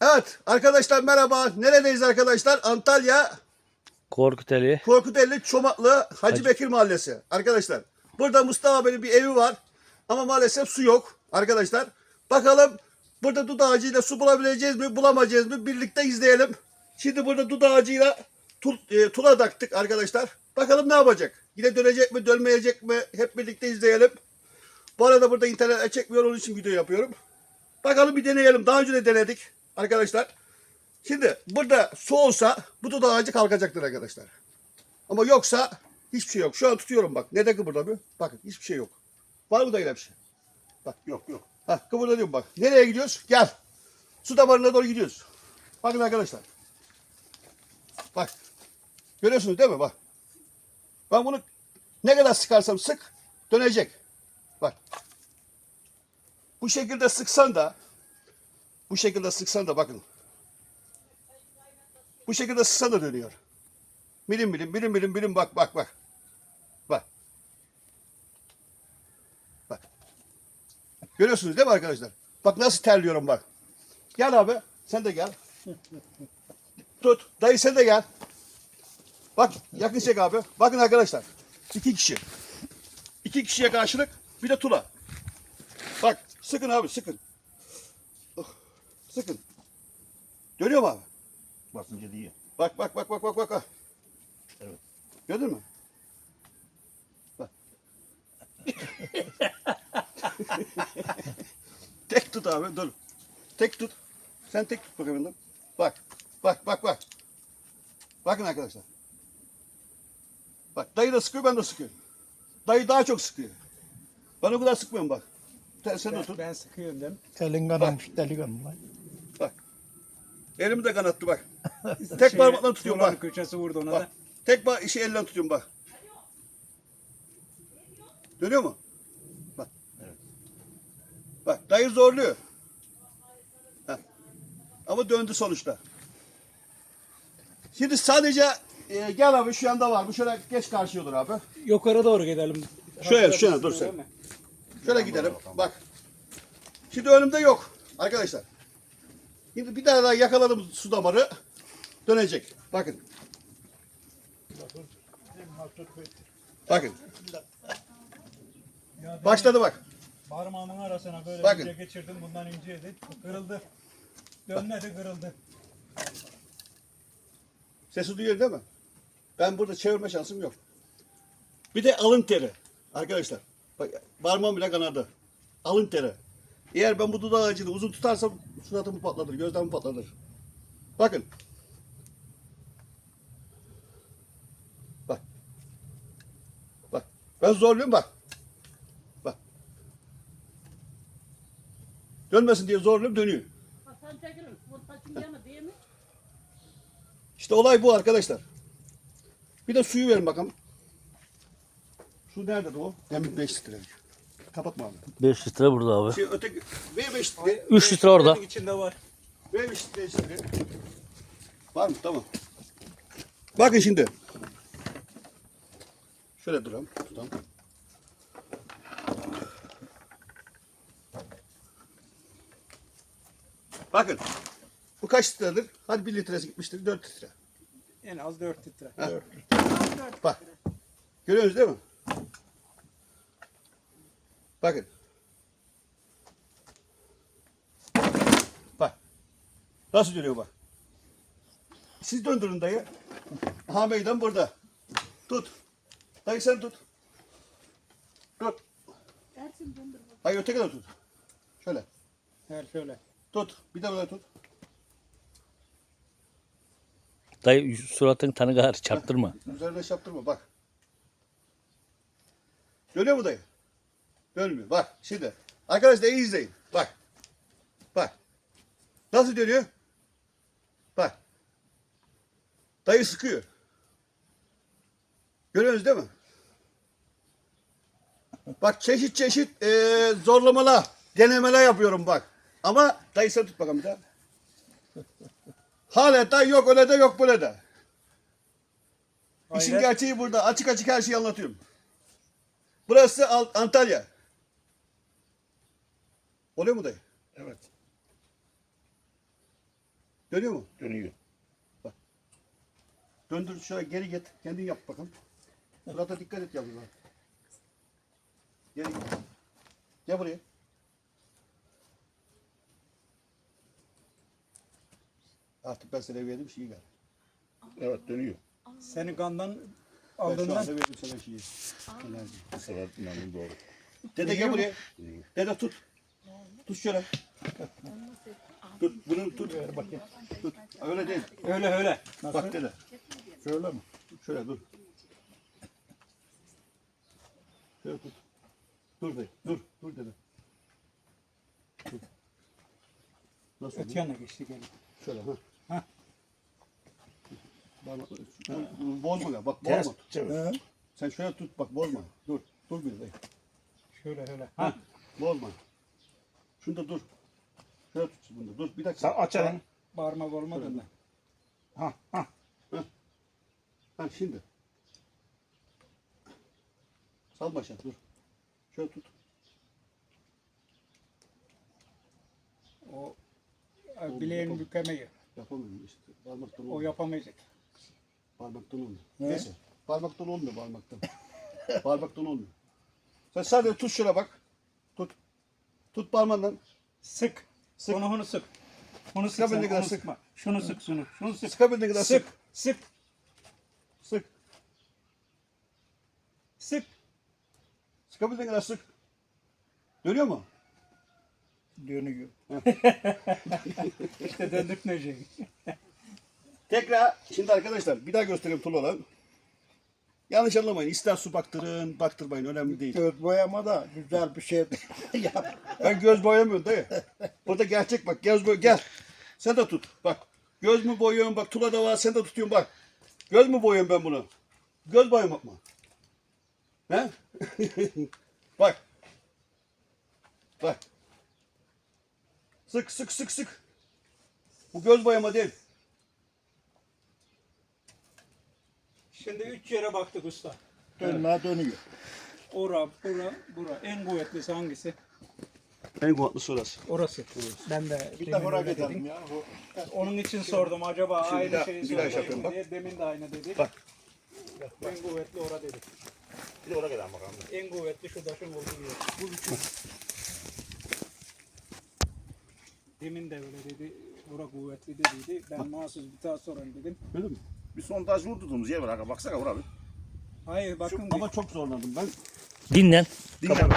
Evet arkadaşlar merhaba. Neredeyiz arkadaşlar? Antalya Korkuteli. Korkuteli Çomaklı Hacı, Hacı- Bekir Mahallesi. Arkadaşlar burada Mustafa abinin bir evi var. Ama maalesef su yok arkadaşlar. Bakalım burada dut ağacıyla su bulabileceğiz mi bulamayacağız mı birlikte izleyelim. Şimdi burada dut ağacıyla tul, e, tula taktık arkadaşlar. Bakalım ne yapacak? Yine dönecek mi dönmeyecek mi hep birlikte izleyelim. Bu arada burada internet çekmiyor onun için video yapıyorum. Bakalım bir deneyelim. Daha önce de denedik arkadaşlar. Şimdi burada su olsa bu dut ağacı kalkacaktır arkadaşlar. Ama yoksa hiçbir şey yok. Şu an tutuyorum bak. Ne de kıpırdamıyor? Bakın hiçbir şey yok. Var mı da öyle bir şey? Bak yok yok. Ha kıpırdanıyorum bak. Nereye gidiyoruz? Gel. Su damarına doğru gidiyoruz. Bakın arkadaşlar. Bak. Görüyorsunuz değil mi? Bak. Ben bunu ne kadar sıkarsam sık dönecek. Bak. Bu şekilde sıksan da bu şekilde sıksan da bakın. Bu şekilde sıksan da dönüyor. Milim milim milim milim milim bak bak bak. Bak. Bak. Görüyorsunuz değil mi arkadaşlar? Bak nasıl terliyorum bak. Gel abi. Sen de gel. Tut. Dayı sen de gel. Bak yakın çek abi. Bakın arkadaşlar. İki kişi. İki kişiye karşılık bir de tula. Bak sıkın abi sıkın. Sıkın. Dönüyor mu abi? Basınca değil. Bak bak bak bak bak bak. bak. Evet. Gördün mü? Bak. tek tut abi dur. Tek tut. Sen tek tut bakayım. Bak. Bak bak bak. Bakın arkadaşlar. Bak dayı da sıkıyor ben de sıkıyorum. Dayı daha çok sıkıyor. Ben o kadar sıkmıyorum bak. Sen, sen de tut. Ben sıkıyorum değil mi? Elin kanamış delikanlı. Bak. Elimi de kanattı bak. Tek parmakla tutuyorum bak. köşesi vurdu ona Bak. da. Tek bak işi elle tutuyorum bak. Dönüyor mu? Bak. Bak dayı zorluyor. Heh. Ama döndü sonuçta. Şimdi sadece e, gel abi şu yanda var. Bu şöyle geç karşıya olur abi. Yukarı doğru gidelim. Şöyle, şöyle, dur sen. Şöyle gidelim. Bak. Şimdi önümde yok arkadaşlar. Şimdi bir tane daha yakaladım su damarı. Dönecek. Bakın. Bakın. Ya Başladı bak. Parmağımın arasına böyle Bakın. ince geçirdim. Bundan inceydi. Kırıldı. Dönmedi kırıldı. Sesi duyuyor değil mi? Ben burada çevirme şansım yok. Bir de alın teri. Arkadaşlar. Bak parmağım bile kanadı. Alın teri. Eğer ben bu dudağı ağacını uzun tutarsam suratımı patlatır, gözlerimi patlatır. Bakın. Bak. Bak. Ben zorluyum bak. Bak. Dönmesin diye zorluyum dönüyor. Mi? İşte olay bu arkadaşlar. Bir de suyu verin bakalım. Su nerede o? Demin 5 litre. Kapatma abi. 5 litre burada abi. Şey öteki V5 litre. Üç litre orada. İçinde var. V5 litre içinde. Var mı? Tamam. Bakın şimdi. Şöyle duralım. Tutalım. Bakın. Bu kaç litredir? Hadi 1 litresi gitmiştir. 4 litre. En az 4 litre. Bak. Görüyorsunuz değil mi? Bakın. Bak. Nasıl dönüyor bak. Siz döndürün dayı. Aha meydan burada. Tut. Dayı sen tut. Tut. Ersin döndür. Hayır öteki de tut. Şöyle. Her şöyle. Tut. Bir de böyle tut. Dayı suratın tanı kadar çarptırma. Üzerine çarptırma bak. Dönüyor mu dayı? Dönmüyor. Bak şimdi. Arkadaşlar iyi izleyin. Bak. Bak. Nasıl dönüyor? Bak. Dayı sıkıyor. Görüyorsunuz değil mi? Bak çeşit çeşit eee zorlamalar, denemeler yapıyorum bak. Ama dayı sen tut bakalım bir daha. Hala da yok öyle de yok böyle de. İşin gerçeği burada. Açık açık her şeyi anlatıyorum. Burası Al- Antalya. Oluyor mu dayı? Evet. Dönüyor mu? Dönüyor. Döndür şöyle geri git. Kendin yap bakalım. Surata dikkat et yavrular. Geri git. Gel buraya. Artık ben sana verdim şeyi ver. Evet dönüyor. Seni kandan Ben şu aldığından anda verdim sana şeyi. Enerji. Bu sefer inanın doğru. Dede gel buraya. Dede tut. Tut şöyle. Tut. Bunu tut. Tut. Öyle değil. öyle öyle. Bak dede. Şöyle mi? Şöyle dur. Şöyle tut. Dur dayı. Dur. Dur dede. Dur. Nasıl Öte yana geçti gelin. Şöyle ha. Ha. Bak, Bozma ya. Bak Ters bozma. çevir. Sen şöyle tut bak bozma. Dur. Dur bir dayı. Şöyle öyle. Ha. Ha. Bozma. Şunda dur. Şöyle tut bunu. Dur bir dakika. Sen aç elini. Bağırmak olmadı mı? Ha ha. Ha şimdi. Sal başa dur. Şöyle tut. O e, bileğin bükemeyi. Yapamıyorum işte. Parmaktan O olmuyor. yapamayacak. Parmaktan olmuyor. Neyse. Parmaktan olmuyor parmaktan. parmaktan olmuyor. Sen sadece tut şuna bak. Tut. Parmağından. Sık. Sık. Onu onu sık. Onu sık. Sıkabildiğin kadar sıkma. Şunu sık şunu. Şunu sık. Sıkabildiğin kadar Sık. sık. Sık. Sık. Sık. Sıkabildiğin kadar sık. Dönüyor mu? Dönüyor. İşte döndük ne Tekrar şimdi arkadaşlar bir daha göstereyim tulaları. Yanlış anlamayın. İster su baktırın, baktırmayın. Önemli değil. Göz boyama da güzel bir şey. Ben göz boyamıyorum dayı. Burada gerçek bak. Göz boy gel. Sen de tut. Bak. Göz mü boyuyorum? Bak tula da var. Sen de tutuyorsun bak. Göz mü boyuyorum ben bunu? Göz boyamak mı? He? bak. Bak. Sık sık sık sık. Bu göz boyama değil. Şimdi üç yere baktık usta. Dönme dönüyor. Ora, bura, bura. En kuvvetlisi hangisi? En kuvvetli orası. Orası. Ben de Bir demin de oraya öyle gidelim dedim. ya. O- Onun için sordum acaba Şimdi bir aynı daha- şeyi bir daha söyleyecek yapıyorum, mi bak. diye. Demin de aynı dedi. Bak. En kuvvetli ora dedi. Bir de oraya gidelim bakalım. En kuvvetli şu taşın olduğu yer. Bu üçü. Demin de öyle dedi. Ora kuvvetli dediydi. Ben mahsus bir daha sorayım dedim. Öyle mi? Bir sondaj vurduğumuz yer var. Baksana oraya. Hayır bakın. Ama çok zorlandım ben. Dinlen. Dinle.